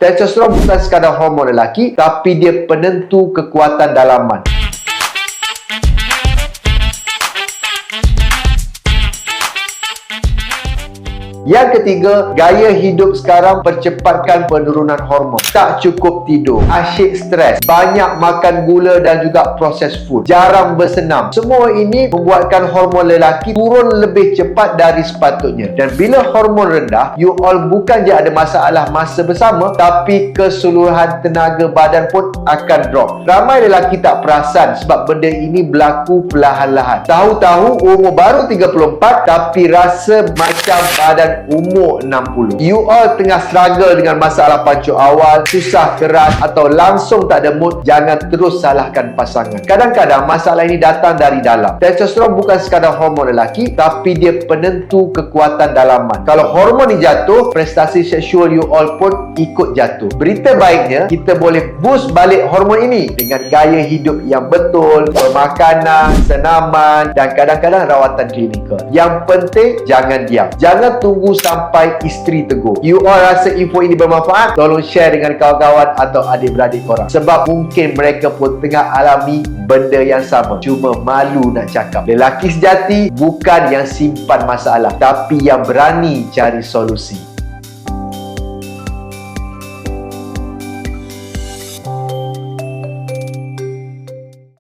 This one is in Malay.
Testosteron bukan sekadar hormon lelaki, tapi dia penentu kekuatan dalaman. Yang ketiga, gaya hidup sekarang percepatkan penurunan hormon. Tak cukup tidur, asyik stres, banyak makan gula dan juga proses food, jarang bersenam. Semua ini membuatkan hormon lelaki turun lebih cepat dari sepatutnya. Dan bila hormon rendah, you all bukan je ada masalah masa bersama, tapi keseluruhan tenaga badan pun akan drop. Ramai lelaki tak perasan sebab benda ini berlaku perlahan-lahan. Tahu-tahu umur baru 34 tapi rasa macam badan umur 60. You all tengah struggle dengan masalah pancuk awal, susah keras atau langsung tak ada mood, jangan terus salahkan pasangan. Kadang-kadang masalah ini datang dari dalam. Testosteron bukan sekadar hormon lelaki, tapi dia penentu kekuatan dalaman. Kalau hormon ni jatuh, prestasi seksual you all pun ikut jatuh. Berita baiknya, kita boleh boost balik hormon ini dengan gaya hidup yang betul, pemakanan, senaman dan kadang-kadang rawatan klinikal. Yang penting, jangan diam. Jangan tunggu sampai isteri tegur. You all rasa info ini bermanfaat? Tolong share dengan kawan-kawan atau adik-beradik korang. Sebab mungkin mereka pun tengah alami benda yang sama. Cuma malu nak cakap. Lelaki sejati bukan yang simpan masalah. Tapi yang berani cari solusi.